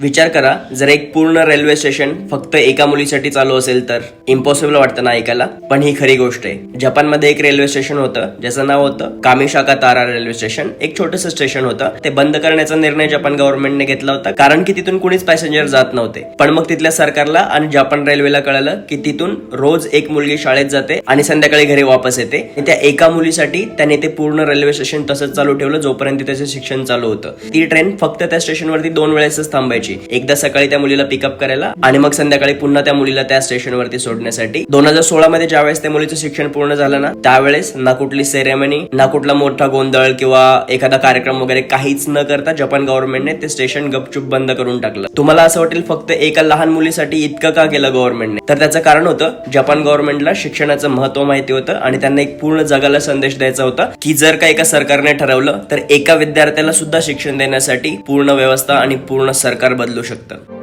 विचार करा जर एक पूर्ण रेल्वे स्टेशन फक्त एका मुलीसाठी चालू असेल तर इम्पॉसिबल वाटतं ना ऐकायला. पण ही खरी गोष्ट आहे. जपानमध्ये एक रेल्वे स्टेशन होतं ज्याचं नाव होतं कामिशाका तारा रेल्वे स्टेशन एक छोटस स्टेशन होतं. ते बंद करण्याचा निर्णय जपान गव्हर्नमेंटने घेतला होता कारण की तिथून कुणीच पॅसेंजर जात नव्हते. पण मग तिथल्या सरकारला आणि जपान रेल्वेला कळलं की तिथून रोज एक मुलगी शाळेत जाते आणि संध्याकाळी घरी वापस येते. त्या एका मुलीसाठी त्याने ते पूर्ण रेल्वे स्टेशन तसंच चालू ठेवलं जोपर्यंत त्याचं शिक्षण चालू होतं. ती ट्रेन फक्त त्या स्टेशनवरती दोन वेळेसच थांबायची. एकदा सकाळी त्या मुलीला पिकअप करायला आणि मग संध्याकाळी पुन्हा त्या मुलीला त्या स्टेशनवरती सोडण्यासाठी. दोन हजार सोळा मध्ये ज्यावेळेस त्या मुलीचं शिक्षण पूर्ण झालं ना त्यावेळेस ना कुठली सेरेमनी ना कुठला मोठा गोंधळ किंवा एखादा कार्यक्रम वगैरे काहीच न करता जपान गव्हर्नमेंटने ते स्टेशन गपचूप बंद करून टाकलं. तुम्हाला असं वाटेल फक्त एका लहान मुलीसाठी इतकं का केलं गव्हर्नमेंटने तर त्याचं कारण होतं जपान गव्हर्नमेंटला शिक्षणाचं महत्त्व माहिती होतं आणि त्यांना एक पूर्ण जगाला संदेश द्यायचा होता की जर का एका सरकारने ठरवलं तर एका विद्यार्थ्याला सुद्धा शिक्षण देण्यासाठी पूर्ण व्यवस्था आणि पूर्ण सरकार बदलू शकतं